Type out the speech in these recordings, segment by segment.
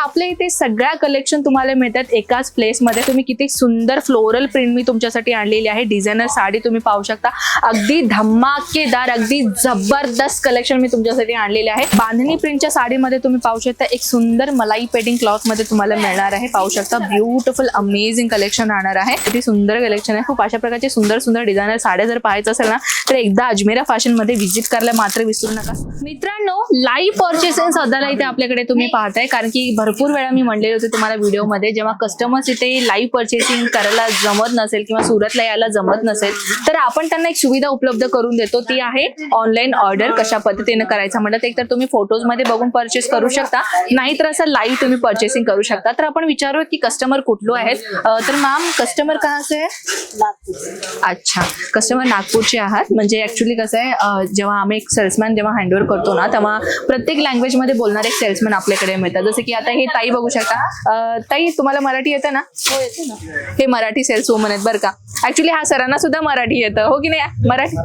आपल्या इथे सगळ्या कलेक्शन तुम्हाला मिळतात. एकाच प्लेसमध्ये तुम्ही किती सुंदर फ्लोरल प्रिंट मी तुमच्यासाठी आणलेली आहे. डिझायनर साडी तुम्ही पाहू शकता. अगदी धमाकेदार अगदी जबरदस्त कलेक्शन मी तुमच्यासाठी आणलेले आहे. बांधणी प्रिंटच्या साडीमध्ये तुम्ही पाहू शकता. एक सुंदर मलाई पेडिंग क्लॉथमध्ये तुम्हाला मिळणार आहे. पाहू शकता. ब्युटिफुल अमेझिंग कलेक्शन राहणार आहे. किती सुंदर कलेक्शन आहे. खूप अशा प्रकारचे सुंदर सुंदर डिझायनर साड्या जर पाहायचं असेल ना तर एकदा अजमेरा फॅशनमध्ये व्हिजिट करायला मात्र विसरू नका. मित्रांनो लाईव्ह परचेसिंग सध्याला इथे आपल्याकडे तुम्ही पाहताय. कारण की भरपूर भरपूर वेळा मी म्हणलेले होते तुम्हाला व्हिडिओमध्ये जेव्हा कस्टमर्स इथे लाईव्ह परचेसिंग करायला जमत नसेल किंवा सुरतला यायला जमत नसेल तर आपण त्यांना एक सुविधा उपलब्ध करून देतो. ती आहे ऑनलाईन ऑर्डर कशा पद्धतीने करायचं म्हणलं एक तर तुम्ही फोटोजमध्ये बघून परचेस करू शकता. नाहीतर असं लाईव्ह तुम्ही परचेसिंग करू शकता. तर आपण विचारू की कस्टमर कुठलो आहेत? तर मॅम कस्टमर कहा असे अच्छा कस्टमर नागपूरचे आहात. म्हणजे ऍक्च्युली कसं आहे जेव्हा आम्ही एक सेल्समॅन जेव्हा हँडओव्हर करतो ना तेव्हा प्रत्येक लँग्वेजमध्ये बोलणारे एक सेल्समॅन आपल्याकडे मिळतात. जसं की आता हे ताई बघू शकता. अं, ताई तुम्हाला मराठी येतं ना? हे मराठी सेल्स वुमन आहेत बरं का. ऍक्च्युली हा सरांना सुद्धा मराठी येतं. हो की नाही मराठी?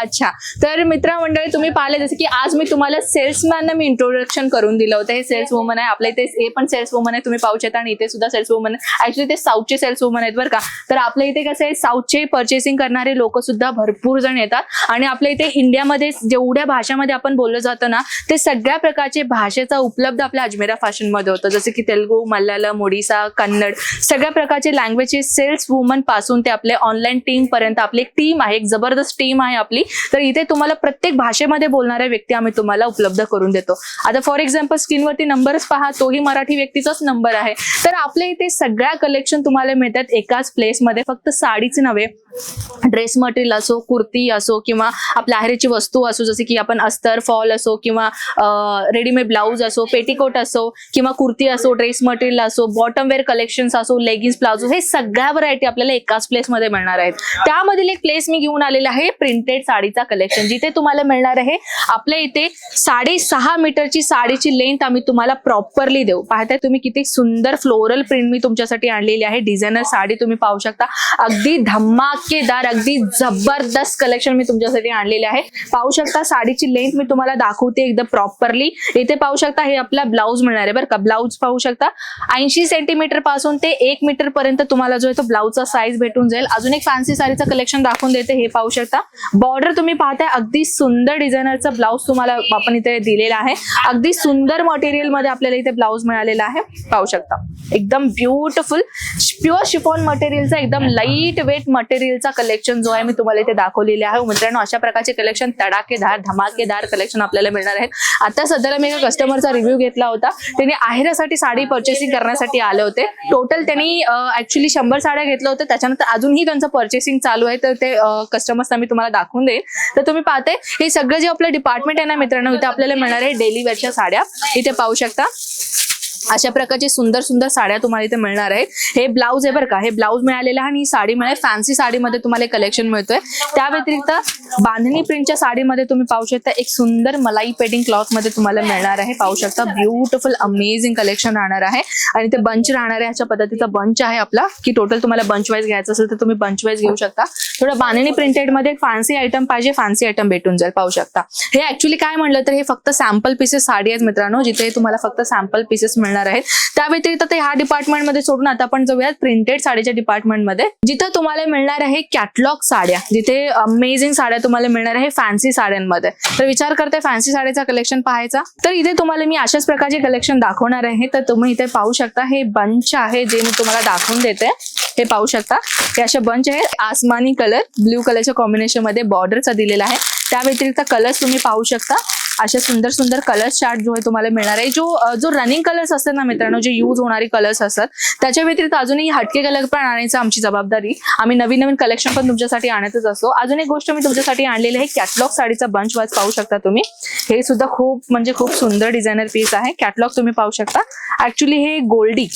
अच्छा. तर मित्रमंडळी तुम्ही पाहिले जसं की आज मी तुम्हाला सेल्समॅनना मी इंट्रोडक्शन करून दिलं होतं. हे सेल्स वुमन आहे. आपल्या इथे हे पण सेल्स वुमन आहे. तुम्ही पाहू शकता. आणि इथे सुद्धा सेल्स वुमन आहे. ऍक्च्युली ते साऊथचे सेल्स वुमन आहेत बरं का. तर आपल्या इथे कसं आहे साऊथचे पर्चेसिंग करणारे लोक सुद्धा भरपूर जण येतात. आणि आपल्या इथे इंडियामध्ये जेवढ्या भाषामध्ये आपण बोललं जातं ना ते सगळ्या प्रकारचे भाषेचा उपलब्ध आपल्या अजमेरा फॅशनमध्ये होतं. जसं की तेलगू मल्याळम ओडिसा कन्नड सगळ्या प्रकारचे लँग्वेजेस सेल्स वुमनपासून ते आपले ऑनलाईन टीम पर्यंत आपली एक टीम आहे एक जबरदस्त टीम आहे आपली. तर इथे तुम्हाला प्रत्येक भाषेमध्ये बोलणाऱ्या व्यक्ती आम्ही तुम्हाला उपलब्ध करून देतो. आता फॉर एक्झाम्पल स्क्रीनवरती नंबरच पहा तोही मराठी व्यक्तीचाच नंबर आहे. तर आपल्या इथे सगळ्या कलेक्शन तुम्हाला मिळतात एकाच प्लेसमध्ये फक्त साडीच नव्हे. ड्रेस मटेरियल असो कुर्ती असो किंवा आपल्या आहेरची वस्तू असो जसे की आपण अस्तर फॉल असो किंवा रेडीमेड ब्लाऊज असो पेटीकोट असो किंवा कुर्ती असो ड्रेस मटेरियल असो बॉटम वेअर कलेक्शन्स असो लेगिन्स प्लाझो हे सगळ्या व्हरायटी आपल्याला एकाच प्लेसमध्ये मिळणार आहेत. त्यामधील एक प्लेस मी घेऊन आलेला आहे प्रिंटेड साडीचा कलेक्शन जिथे तुम्हाला मिळणार आहे आपल्या इथे साडेसहा मीटरची साडीची लेंथ आम्ही तुम्हाला प्रॉपरली देऊ. पाहताय तुम्ही किती सुंदर फ्लोरल प्रिंट मी तुमच्यासाठी आणलेली आहे. डिझायनर साडी तुम्ही पाहू शकता. अगदी धमाकेदार अगदी जबरदस्त कलेक्शन मी तुमच्यासाठी आणलेले आहे. पाहू शकता साडीची लेंथ मी तुम्हाला दाखवते एकदम प्रॉपरली इथे पाहू शकता हे आपला ब्लाऊज मिळणार आहे बरं का? ब्लाऊज पाहू शकता. ऐंशी सेंटीमीटरपासून ते एक मीटर पर्यंत तुम्हाला जो आहे तो ब्लाऊजचा साईज भेटून जाईल. अजून एक फॅन्सी साडीचं कलेक्शन दाखवून देते हे पाहू शकता. बॉर्डर तुम्ही पाहताय अगदी सुंदर डिझायनरचा ब्लाऊज तुम्हाला आपण इथे दिलेला आहे. अगदी सुंदर मटेरियलमध्ये आपल्याला इथे ब्लाऊज मिळालेला आहे. पाहू शकता. एकदम ब्युटिफुल प्युअर शिफॉन मटेरियलचा एकदम लाइट वेट मटेरियलचा कलेक्शन जो आहे मी तुम्हाला इथे दाखवलेले आहे. मित्रांनो अशा प्रकारचे कलेक्शन तडाकेदार धमाकेदार कलेक्शन आपल्याला मिळणार आहे. आता सध्याला मी एका कस्टमरचा रिव्ह्यू घेतला. होता. त्यांनी आहेरासाठी साडी परचेसिंग करण्यासाठी आले होते. टोटल त्यांनी ऍक्च्युली शंभर साड्या घेतल्या होत्या. त्याच्यानंतर अजूनही त्यांचं परचेसिंग चालू आहे. तर ते कस्टमर्सना मी तुम्हाला दाखवून देईन. तर तुम्ही पाहते हे सगळं जे आपलं डिपार्टमेंट आहे ना मित्रांनो इथे आपल्याला मिळणार आहे डेली वेअरच्या साड्या. इथे पाहू शकता. अशा प्रकारची सुंदर सुंदर साड्या तुम्हाला इथे मिळणार आहेत. हे ब्लाऊज आहे बरं का. हे ब्लाऊज मिळालेलं आहे आणि साडी मिळेल फॅन्सी साडीमध्ये तुम्हाला कलेक्शन मिळतोय. त्या व्यतिरिक्त बांधणी प्रिंटच्या साडीमध्ये तुम्ही पाहू शकता एक सुंदर मलाई पेटिंग क्लॉथमध्ये तुम्हाला मिळणार आहे. पाहू शकता ब्युटिफुल अमेझिंग कलेक्शन राहणार आहे. आणि ते बंच राहणार आहे. अशा पद्धतीचा बंच आहे आपला की टोटल तुम्हाला बंच वाईज घ्यायचं असेल तर तुम्ही बंच वाईज घेऊ शकता. थोडं बांधणी प्रिंटेडमध्ये फॅन्सी आयटम पाहिजे. फॅन्सी आयटम भेटून जाईल पाहू शकता. हे ऍक्च्युली काय म्हणलं तर हे फक्त सॅम्पल पीसेस साडी आहेत मित्रांनो जिथे तुम्हाला फक्त सॅम्पल पीसेस मिळणार आहेत. त्या व्यतिरिक्त ते ह्या डिपार्टमेंटमध्ये सोडून आता आपण जाऊयात प्रिंटेड साडीच्या डिपार्टमेंटमध्ये. जिथं तुम्हाला मिळणार आहे कॅटलॉग साड्या. जिथे अमेझिंग साड्या तुम्हाला मिळणार आहे फॅन्सी साड्यांमध्ये. तर विचार करते फॅन्सी साड्याचा कलेक्शन पाहायचा. तर इथे तुम्हाला मी अशाच प्रकारचे कलेक्शन दाखवणार आहे. तर तुम्ही इथे पाहू शकता हे बंच आहे जे मी तुम्हाला दाखवून देते. हे पाहू शकता. हे असे बंच आहेत. आसमानी कलर ब्ल्यू कलरच्या कॉम्बिनेशनमध्ये बॉर्डरचा दिलेला आहे. त्या व्यतिरिक्त कलर्स तुम्ही पाहू शकता. असे सुंदर सुंदर कलर्स चार्ट जो आहे तुम्हाला मिळणार आहे. जो जो रनिंग कलर्स असतात ना मित्रांनो जे यूज होणारे कलर्स असतात त्याच्या व्यतिरिक्त अजूनही हटके कलर पण आणायचं आमची जबाबदारी. आम्ही नवीन नवीन कलेक्शन पण तुमच्यासाठी आणतच असतो. अजून एक गोष्ट मी तुमच्यासाठी आणलेली आहे कॅटलॉग साडीचा बंच वाज पाहू शकता तुम्ही. हे सुद्धा खूप म्हणजे खूप सुंदर डिझायनर पीस आहे. कॅटलॉग तुम्ही पाहू शकता. ऍक्च्युली हे गोल्डी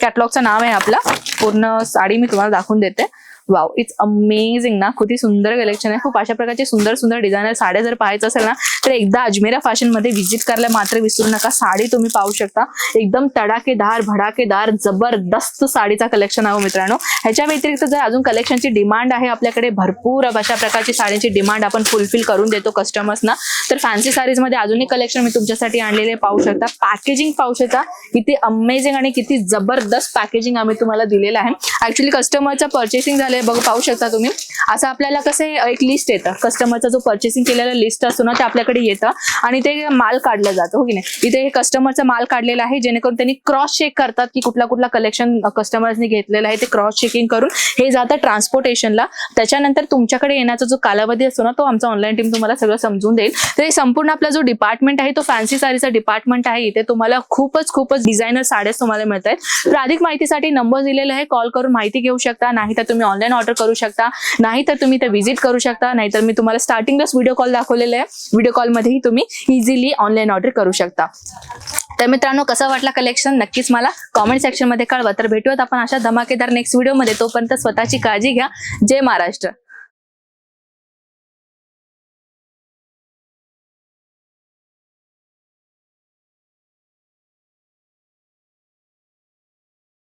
कॅटलॉगचं नाव आहे आपला. पूर्ण साडी मी तुम्हाला दाखवून देते. वाव इट्स अमेझिंग ना. किती सुंदर कलेक्शन आहे. खूप अशा प्रकारचे सुंदर सुंदर डिझायनर साड्या जर पाहायचं असेल ना तर एकदा अजमेरा फॅशनमध्ये व्हिजिट करायला मात्र विसरू नका. साडी तुम्ही पाहू शकता. एकदम तडाकेदार भडाकेदार जबरदस्त साडीचा कलेक्शन आहे हो मित्रांनो. ह्याच्या व्यतिरिक्त जर अजून कलेक्शनची डिमांड आहे आपल्याकडे भरपूर अशा प्रकारची साड्यांची डिमांड आपण फुलफिल करून देतो कस्टमर्सना तर फॅन्सी साडीजमध्ये अजूनही कलेक्शन मी तुमच्यासाठी आणलेले पाहू शकता. पॅकेजिंग पाहू शकता. किती अमेझिंग आणि किती जबरदस्त पॅकेजिंग आम्ही तुम्हाला दिलेलं आहे. ऍक्च्युली कस्टमरचं पर्चेसिंग झालंय बघ पाहू शकता तुम्ही. असं आपल्याला कसं आहे, एक लिस्ट येतं. कस्टमरचा जो पर्चेसिंग केलेला लिस्ट असतो ना ते आपल्याकडे येतं. आणि ते माल काढलं जातं हो की नाही? इथे हे कस्टमरचा माल काढलेला आहे जेणेकरून त्यांनी क्रॉस चेक करतात की कुठला कुठला कलेक्शन कस्टमर्सनी घेतलेला आहे ते क्रॉस चेकिंग करून हे जातं ट्रान्सपोर्टेशनला त्याच्यानंतर तुमच्याकडे येण्याचा जो कालावधी असतो ना तो आमचा ऑनलाईन टीम तुम्हाला सगळं समजून देईल. तर हे संपूर्ण आपला जो डिपार्टमेंट आहे तो फॅन्सी साडीचा डिपार्टमेंट आहे इथे तुम्हाला खूपच खूपच डिझायनर साड्याच तुम्हाला मिळत आहेत तर अधिक माहितीसाठी नंबर दिलेला आहे कॉल करून माहिती घेऊ शकता नाही तर तुम्ही ऑनलाईन ऑर्डर करू शकता. नाही तर तुम्ही ते व्हिजिट करू शकता. नाहीतर मी तुम्हाला स्टार्टिंगलाच व्हिडिओ कॉल दाखवलेला आहे. व्हिडिओ कॉलमध्येही तुम्ही इझिली ऑनलाईन ऑर्डर करू शकता. तर मित्रांनो कसं वाटलं कलेक्शन नक्कीच मला कॉमेंट सेक्शनमध्ये कळवा. तर भेटूयात आपण अशा धमाकेदार नेक्स्ट व्हिडिओमध्ये तोपर्यंत स्वतःची काळजी घ्या. जय महाराष्ट्र.